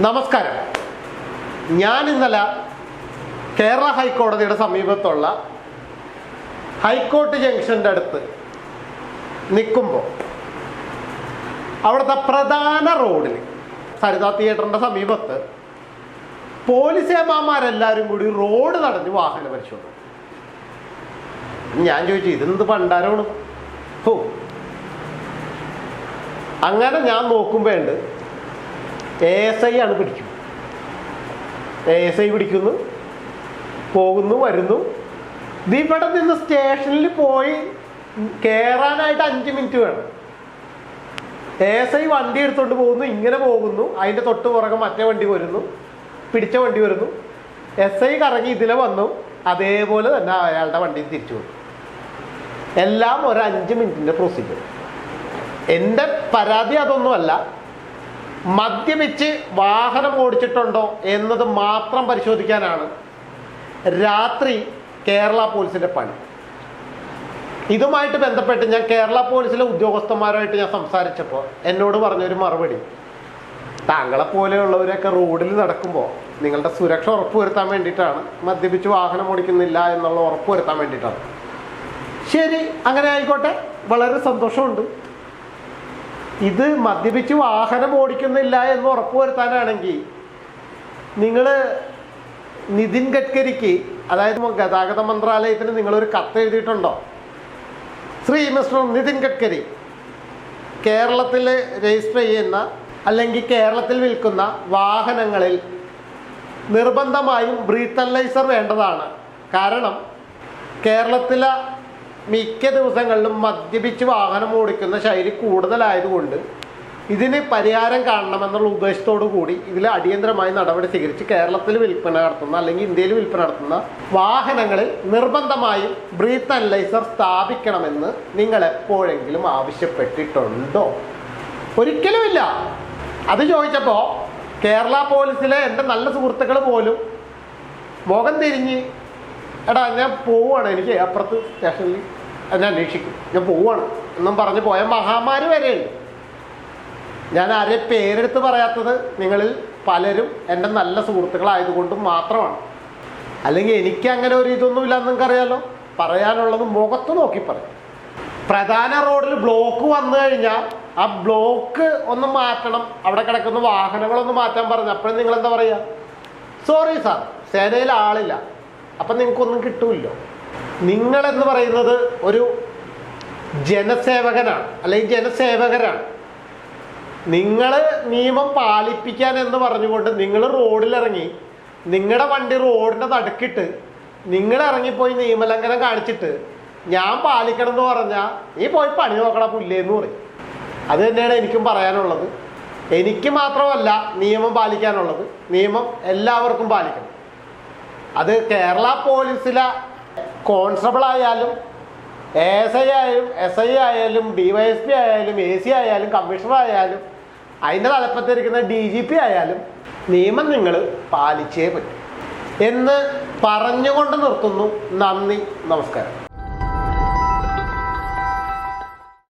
നമസ്കാരം. ഞാൻ ഇന്നലെ കേരള ഹൈക്കോടതിയുടെ സമീപത്തുള്ള ഹൈക്കോർട്ട് ജംഗ്ഷന്റെ അടുത്ത് നിൽക്കുമ്പോൾ അവിടുത്തെ പ്രധാന റോഡിൽ സരിത തിയേറ്ററിന്റെ സമീപത്ത് പോലീസ് ഏമാന്മാരെല്ലാവരും കൂടി റോഡ് തടഞ്ഞ് വാഹന പരിശോധന. ഞാൻ ചോദിച്ചു ഇതെന്ത് പണ്ടാരമാണ് ഹോ. അങ്ങനെ ഞാൻ നോക്കുമ്പോണ്ട് എ എസ് ഐ ആണ് പിടിക്കും. എ എസ് ഐ പിടിക്കുന്നു പോകുന്നു വരുന്നു. ഇവിടെ നിന്ന് സ്റ്റേഷനിൽ പോയി കയറാനായിട്ട് അഞ്ച് മിനിറ്റ് വേണം. എ എസ് ഐ വണ്ടി എടുത്തുകൊണ്ട് പോകുന്നു ഇങ്ങനെ പോകുന്നു. അതിന്റെ തൊട്ട് പുറകെ മറ്റേ വണ്ടി വരുന്നു പിടിച്ച വണ്ടി വരുന്നു. എസ് ഐ കറങ്ങി ഇതിലെ വന്നു അതേപോലെ തന്നെ അയാളുടെ വണ്ടി തിരിച്ചു വന്നു. എല്ലാം ഒരു അഞ്ച് മിനിറ്റിന്റെ പ്രൊസീജിയർ എന്റെ പരാതി അതൊന്നുമല്ല. മദ്യപിച്ച് വാഹനം ഓടിച്ചിട്ടുണ്ടോ എന്നത് മാത്രം പരിശോധിക്കാനാണ് രാത്രി കേരള പോലീസിന്റെ പണി. ഇതുമായിട്ട് ബന്ധപ്പെട്ട് ഞാൻ കേരള പോലീസിലെ ഉദ്യോഗസ്ഥന്മാരുമായിട്ട് ഞാൻ സംസാരിച്ചപ്പോൾ എന്നോട് പറഞ്ഞൊരു മറുപടി. താങ്കളെ പോലെയുള്ളവരൊക്കെ റോഡിൽ നടക്കുമ്പോൾ നിങ്ങളുടെ സുരക്ഷ ഉറപ്പുവരുത്താൻ വേണ്ടിയിട്ടാണ് മദ്യപിച്ച് വാഹനം ഓടിക്കുന്നില്ല എന്നുള്ള ഉറപ്പുവരുത്താൻ വേണ്ടിയിട്ടാണ്. ശരി അങ്ങനെ ആയിക്കോട്ടെ. വളരെ സന്തോഷമുണ്ട്. ഇത് മദ്യപിച്ച് വാഹനം ഓടിക്കുന്നില്ല എന്ന് ഉറപ്പുവരുത്താനാണെങ്കിൽ നിങ്ങൾ നിതിൻ ഗഡ്കരിക്ക് അതായത് ഗതാഗത മന്ത്രാലയത്തിന് നിങ്ങളൊരു കത്ത് എഴുതിയിട്ടുണ്ടോ? ശ്രീ മിസ്റ്റർ നിതിൻ ഗഡ്കരി കേരളത്തിൽ രജിസ്റ്റർ ചെയ്യുന്ന അല്ലെങ്കിൽ കേരളത്തിൽ വിൽക്കുന്ന വാഹനങ്ങളിൽ നിർബന്ധമായും ബ്രീത്തലൈസർ വേണ്ടതാണ്. കാരണം കേരളത്തിലെ മിക്ക ദിവസങ്ങളിലും മദ്യപിച്ച് വാഹനം ഓടിക്കുന്ന ശൈലി കൂടുതലായതുകൊണ്ട് ഇതിന് പരിഹാരം കാണണമെന്നുള്ള ഉദ്ദേശത്തോടു കൂടി ഇതിൽ അടിയന്തരമായി നടപടി സ്വീകരിച്ച് കേരളത്തിൽ വിൽപ്പന നടത്തുന്ന അല്ലെങ്കിൽ ഇന്ത്യയിൽ വിൽപ്പന നടത്തുന്ന വാഹനങ്ങളിൽ നിർബന്ധമായും ബ്രീത്ത് അനലൈസർ സ്ഥാപിക്കണമെന്ന് നിങ്ങൾ എപ്പോഴെങ്കിലും ആവശ്യപ്പെട്ടിട്ടുണ്ടോ? ഒരിക്കലുമില്ല. അത് ചോദിച്ചപ്പോൾ കേരള പോലീസിലെ എന്റെ നല്ല സുഹൃത്തുക്കൾ പോലും മുഖം തിരിഞ്ഞ് എടാ ഞാൻ പോവാണ്. എനിക്ക് അപ്പുറത്ത് സ്റ്റേഷനിൽ എന്നെ അന്വേഷിക്കും. ഞാൻ പോവാണ്. എന്നും പറഞ്ഞ് പോയ മഹാമാരി വരെയുണ്ട്. ഞാൻ ആരെ പേരെടുത്ത് പറയാത്തത് നിങ്ങളിൽ പലരും എന്റെ നല്ല സുഹൃത്തുക്കളായതുകൊണ്ടും മാത്രമാണ്. അല്ലെങ്കിൽ എനിക്ക് അങ്ങനെ ഒരു ഇതൊന്നും ഇതൊന്നുമില്ല നിങ്ങൾക്കറിയാലോ? പറയാനുള്ളത് മുഖത്ത് നോക്കി പറയും. പ്രധാന റോഡിൽ ബ്ലോക്ക് വന്നു കഴിഞ്ഞാൽ ആ ബ്ലോക്ക് ഒന്ന് മാറ്റണം. അവിടെ കിടക്കുന്ന വാഹനങ്ങളൊന്ന് മാറ്റാൻ പറഞ്ഞു. അപ്പോഴും നിങ്ങൾ എന്താ പറയുക? സോറി സാർ സേനയിൽ ആളില്ല. അപ്പം നിങ്ങൾക്കൊന്നും കിട്ടൂല്ലോ. നിങ്ങളെന്ന് പറയുന്നത് ഒരു ജനസേവകനാണ് അല്ലെങ്കിൽ ജനസേവകരാണ്. നിങ്ങൾ നിയമം പാലിപ്പിക്കാൻ എന്ന് പറഞ്ഞുകൊണ്ട് നിങ്ങൾ റോഡിലിറങ്ങി നിങ്ങളുടെ വണ്ടി റോഡിന്റെ നടുക്കിട്ട് നിങ്ങൾ ഇറങ്ങിപ്പോയി നിയമലംഘനം കാണിച്ചിട്ട് ഞാൻ പാലിക്കണം എന്ന് പറഞ്ഞാൽ നീ പോയി പണി നോക്കണ പുല്ലേന്ന് പറയും. അത് തന്നെയാണ് എനിക്കും പറയാനുള്ളത്. എനിക്ക് മാത്രമല്ല നിയമം പാലിക്കാനുള്ളത്. നിയമം എല്ലാവർക്കും പാലിക്കണം. അത് കേരള പോലീസിലെ കോൺസ്റ്റബിൾ ആയാലും എസ് ഐ ആയാലും എസ് ഐ ആയാലും ഡി വൈ എസ് പി ആയാലും എ സി ആയാലും കമ്മീഷണർ ആയാലും അതിന്റെ തലപ്പത്തിരിക്കുന്ന ഡി ജി പി ആയാലും നിയമം നിങ്ങൾ പാലിച്ചേ പറ്റും. എന്ന് പറഞ്ഞുകൊണ്ട് നിർത്തുന്നു. നന്ദി. നമസ്കാരം.